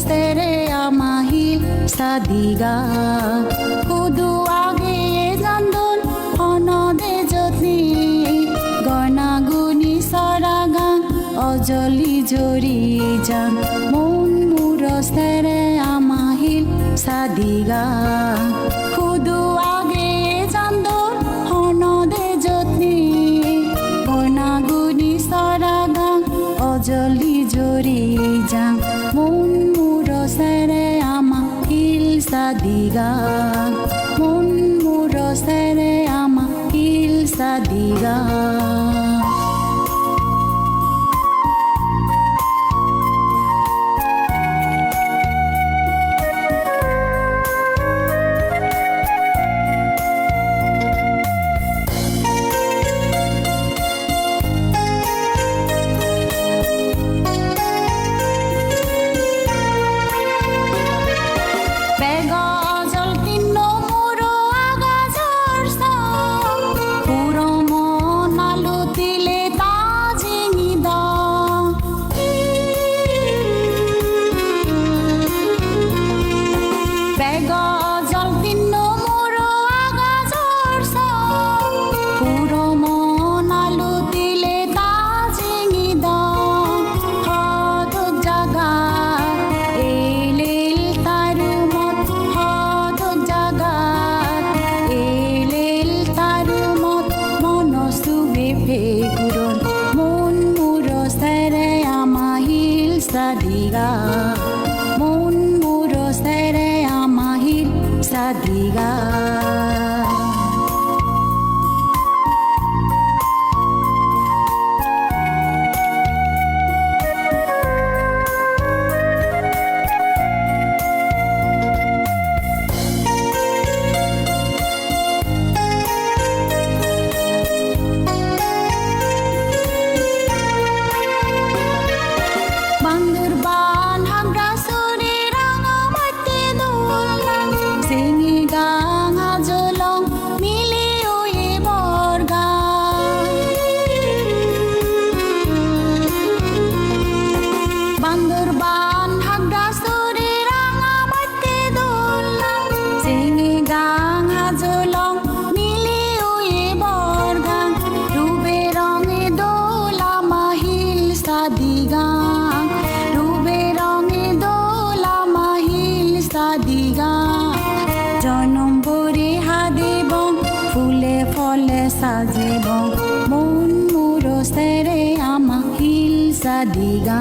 sterea mahi sta diga kudu age jandon অনদে যত্নে। গণাগুনি সরাগা, অজলি জরি যান মন মুরস্তেরে আমাহিল সাদিগা। diga mon muro sere ama il sa diga আমাহিল সাদিগা। মন মুরসেরে আমাহিল সাদিগা। সাদিগা, রূপে রঙে দোলা মাহিল সাদিগা। জনম ভরে হাদিব ফুলে ফলে সাজিব মন মুরো সেরে আমাহিল সাদিগা।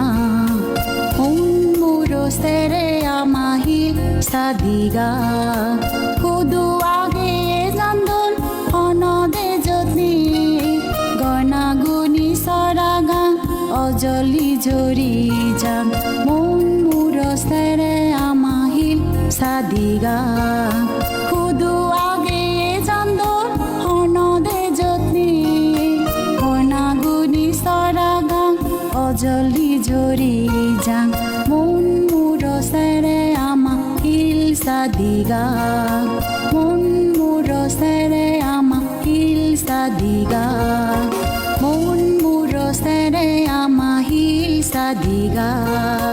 মন মুরো সেরে আমাহিল সাদিগা। কুদু জরি যান মন মুরসেরে আমাহিল সাদিগা। কুদু আগে জান্দন অনদে যত্নি। গণা গুনি সরাগা, অজলি জরি যান মন মুরসেরে আমাহিল সাদিগা। মন মুরসেরে আমাহিল সাদিগা। মন মুরসেরে আমাহিল সাদিগা